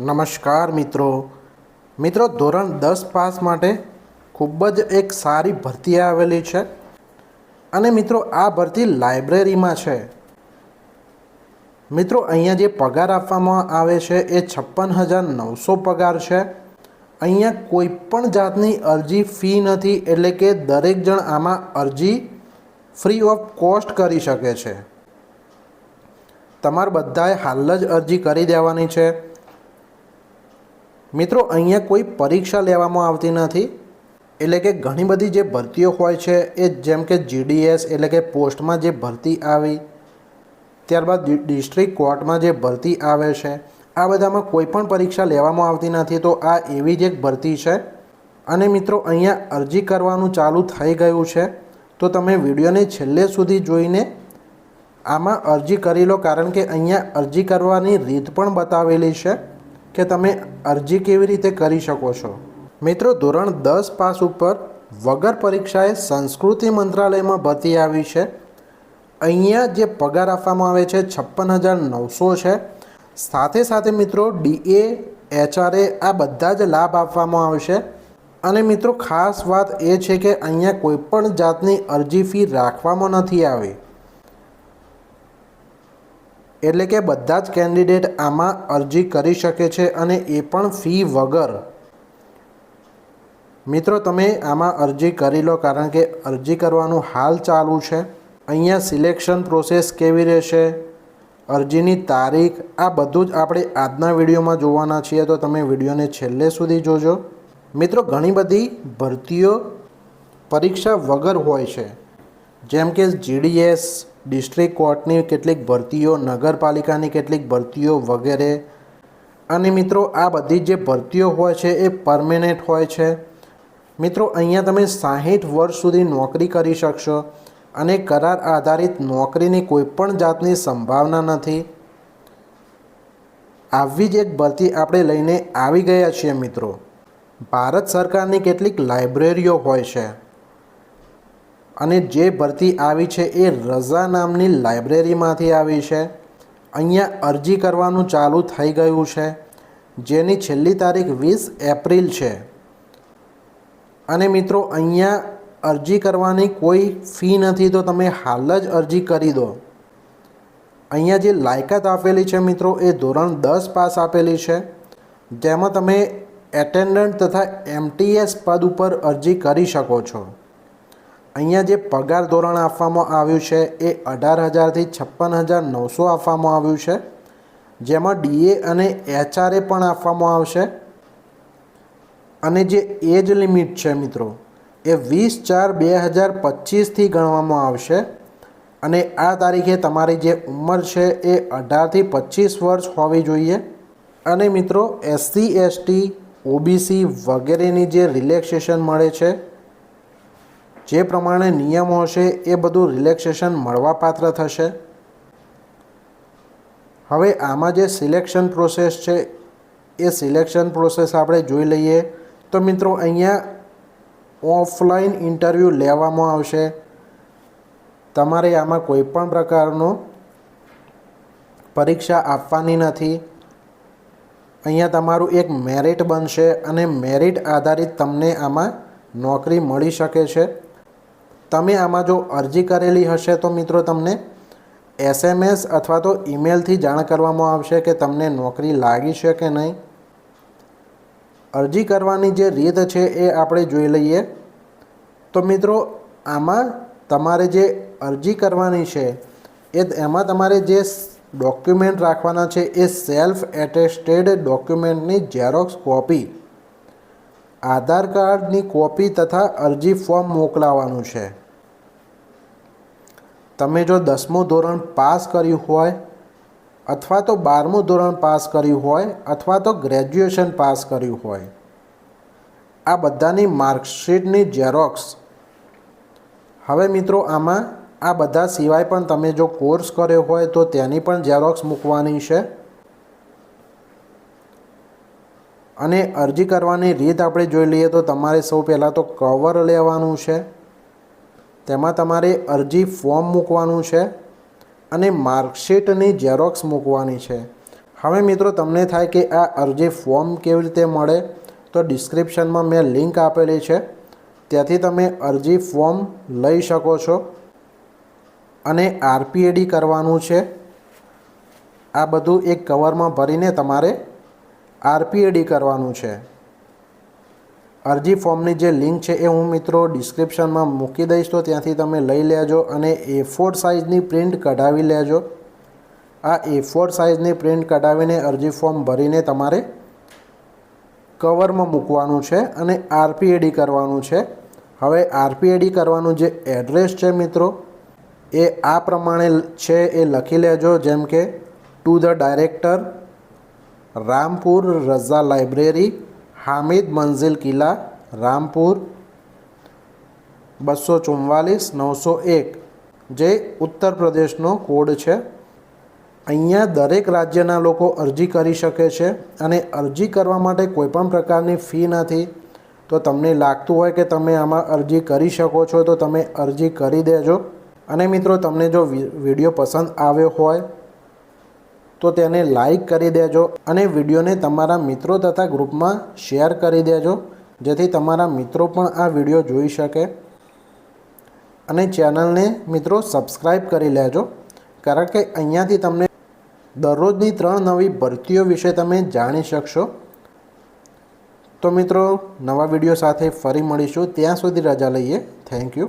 નમસ્કાર મિત્રો. મિત્રો, ધોરણ દસ પાસ માટે ખૂબ જ એક સારી ભરતી આવેલી છે. અને મિત્રો, આ ભરતી લાઇબ્રેરીમાં છે. મિત્રો, અહીંયા જે પગાર આપવામાં આવે છે એ છપ્પન હજાર નવસો પગાર છે. અહીંયા કોઈ પણ જાતની અરજી ફી નથી, એટલે કે દરેક જણ આમાં અરજી ફ્રી ઓફ કોસ્ટ કરી શકે છે. તમારે બધાએ હાલ જ અરજી કરી દેવાની છે. મિત્રો, અહીંયા કોઈ પરીક્ષા લેવામાં આવતી નથી. એટલે કે ઘણી બધી જે ભરતીઓ હોય છે, એ જેમ કે જીડીએસ એટલે કે પોસ્ટમાં જે ભરતી આવી, ત્યારબાદ ડિસ્ટ્રિક્ટ કોર્ટમાં જે ભરતી આવે છે, આ બધામાં કોઈ પણ પરીક્ષા લેવામાં આવતી નથી. તો આ એવી જ એક ભરતી છે. અને મિત્રો, અહીંયા અરજી કરવાનું ચાલુ થઈ ગયું છે. તો તમે વિડીયોને છેલ્લે સુધી જોઈને આમાં અરજી કરી લો, કારણ કે અહીંયા અરજી કરવાની રીત પણ બતાવેલી છે. કે તમે અરજી કેવી રીતે કરી શકો છો? મિત્રો, ધોરણ દસ પાસ ઉપર વગર પરીક્ષાએ સંસ્કૃતિ મંત્રાલયમાં ભરતી આવી છે. અહીંયા જે પગાર આપવામાં આવે છે, છપ્પન હજાર નવસો છે. સાથે સાથે મિત્રો ડીએ એચઆરએ આ બધા જ લાભ આપવામાં આવશે અને મિત્રો, ખાસ વાત એ છે કે અહીંયા કોઈપણ જાતની અરજી ફી રાખવામાં નથી આવી. એટલે કે બધા જ કેન્ડિડેટ આમાં અરજી કરી શકે છે અને એ પણ ફી વગર. મિત્રો, તમે આમાં અરજી કરી લો કારણ કે અરજી કરવાનું હાલ ચાલુ છે. અહીંયા સિલેક્શન પ્રોસેસ કેવી રહેશે, અરજીની તારીખ, આ બધું જ આપણે આજના વિડીયોમાં જોવાના છીએ, તો તમે વિડીયોને છેલ્લે સુધી જોજો. મિત્રો, ઘણી બધી ભરતીઓ પરીક્ષા વગર હોય છે. જેમ કે જીડીએસ ડિસ્ટ્રિક્ટ કોર્ટની કેટલીક ભરતીઓ, નગરપાલિકાની કેટલીક ભરતીઓ વગેરે. અને મિત્રો, આ બધી જે ભરતીઓ હોય છે એ પરમેનન્ટ હોય છે. મિત્રો, અહીંયા તમે સાહીઠ વર્ષ સુધી નોકરી કરી શકશો અને કરાર આધારિત નોકરીની કોઈ પણ જાતની સંભાવના નથી. આવી જ એક ભરતી આપણે લઈને આવી ગયા છીએ મિત્રો. ભારત સરકારની કેટલીક લાઇબ્રેરીઓ હોય છે. અને જે ભરતી આવી છે એ રઝા નામની લાઇબ્રેરીમાંથી આવી છે. અહીંયા અરજી કરવાનું ચાલુ થઈ ગયું છે. જેની છેલ્લી તારીખ વીસ એપ્રિલ છે. અને મિત્રો, અહીંયા અરજી કરવાની કોઈ ફી નથી, તો તમે હાલ જ અરજી કરી દો. અહીંયા જે લાયકાત આપેલી છે મિત્રો, એ ધોરણ દસ પાસ આપેલી છે. જેમાં તમે એટેન્ડન્ટ તથા એમટીએસ પદ ઉપર અરજી કરી શકો છો. અહીંયા જે પગાર ધોરણ આપવામાં આવ્યું છે એ અઢાર હજારથી છપ્પન હજાર નવસો આપવામાં આવ્યું છે. જેમાં ડીએ અને એચઆરએ પણ આપવામાં આવશે. અને જે એજ લિમિટ છે મિત્રો, એ વીસ ચાર બે હજાર પચીસથી ગણવામાં આવશે. અને આ તારીખે તમારી જે ઉંમર છે એ અઢારથી પચીસ વર્ષ હોવી જોઈએ. અને મિત્રો, એસસી, એસટી, ઓબીસી વગેરેની જે રિલેક્સેશન મળે છે જે પ્રમાણે નિયમો હશે એ બધું રિલેક્સેશન મળવાપાત્ર થશે. હવે આમાં જે સિલેક્શન પ્રોસેસ છે, એ સિલેક્શન પ્રોસેસ આપણે જોઈ લઈએ તો મિત્રો અહીંયા ઓફલાઈન ઇન્ટરવ્યૂ લેવામાં આવશે. તમારે આમાં કોઈ પણ પ્રકારનો પરીક્ષા આપવાની નથી. અહીંયા તમારું એક મેરિટ બનશે અને મેરિટ આધારિત તમને આમાં નોકરી મળી શકે છે. તમે આમાં જો અરજી કરેલી હશે તો મિત્રો તમને એસએમએસ અથવા તો ઈમેલથી જાણ કરવામાં આવશે કે તમને નોકરી લાગી છે કે નહીં. અરજી કરવાની જે રીત છે એ આપણે જોઈ લઈએ. તો મિત્રો, આમાં તમારે જે અરજી કરવાની છે, એ એમાં તમારે જે ડોક્યુમેન્ટ રાખવાના છે એ સેલ્ફ એટેસ્ટેડ ડોક્યુમેન્ટની ઝેરોક્સ કોપી આધાર કાર્ડની કોપી તથા અરજી ફોર્મ મોકલાવાનું છે. તમે જો દસમું ધોરણ પાસ કર્યું હોય અથવા તો બારમું ધોરણ પાસ કર્યું હોય અથવા તો ગ્રેજ્યુએશન પાસ કર્યું હોય, આ બધાની માર્કશીટની ઝેરોક્સ. હવે મિત્રો આમાં આ બધા સિવાય પણ તમે જો કોર્સ કર્યો હોય તો તેની પણ ઝેરોક્સ મૂકવાની છે. અને અરજી કરવાની રીત આપણે જોઈ લઈએ તો તમારે સૌ પહેલાં તો કવર લેવાનું છે. તેમાં તમારે અરજી ફોર્મ મૂકવાનું છે અને માર્કશીટની ઝેરોક્સ મૂકવાની છે. હવે મિત્રો, તમને થાય કે આ અરજી ફોર્મ કેવી રીતે મળે તો ડિસ્ક્રિપ્શનમાં મેં લિંક આપેલી છે. ત્યાંથી તમે અરજી ફોર્મ લઈ શકો છો અને આરપીએડી કરવાનું છે. આ બધું એક કવરમાં ભરીને તમારે આરપીએડી કરવાનું છે. અરજી ફોર્મની જે લિંક છે એ હું મિત્રો ડિસ્ક્રિપ્શનમાં મૂકી દઈશ, તો ત્યાંથી તમે લઈ લેજો અને એ ફોર સાઇઝની પ્રિન્ટ કઢાવી લેજો. આ એ ફોર સાઇઝની પ્રિન્ટ કઢાવીને અરજી ફોર્મ ભરીને તમારે કવરમાં મૂકવાનું છે અને આરપીએડી કરવાનું છે. હવે આરપીએડી કરવાનું જે એડ્રેસ છે મિત્રો, એ આ પ્રમાણે છે એ લખી લેજો, જેમ કે to the director Rampur Raza library, Hamid Manzil કિલ્લા, રામપુર, બસો ચુમ્માલીસ, નવસો એક. જે ઉત્તર પ્રદેશનો કોડ છે. અહીંયા દરેક રાજ્યના લોકો અરજી કરી શકે છે અને અરજી કરવા માટે કોઈપણ પ્રકારની ફી નથી. તો તમને લાગતું હોય કે તમે આમાં અરજી કરી શકો છો તો તમે અરજી કરી દેજો. અને મિત્રો, તમને જો વીડિયો પસંદ આવ્યો હોય તો તેને લાઈક કરી દેજો અને વિડીયોને તમારા મિત્રો તથા ગ્રુપમાં શેર કરી દેજો, જેથી તમારા મિત્રો પણ આ વીડિયો જોઈ શકે. અને ચેનલને મિત્રો સબસ્ક્રાઈબ કરી લેજો, કારણ કે અહીંયાથી તમને દરરોજની ત્રણ નવી ભરતીઓ વિશે તમે જાણી શકશો. તો મિત્રો, નવા વીડિયો સાથે ફરી મળીશું. ત્યાં સુધી રજા લઈએ. Thank you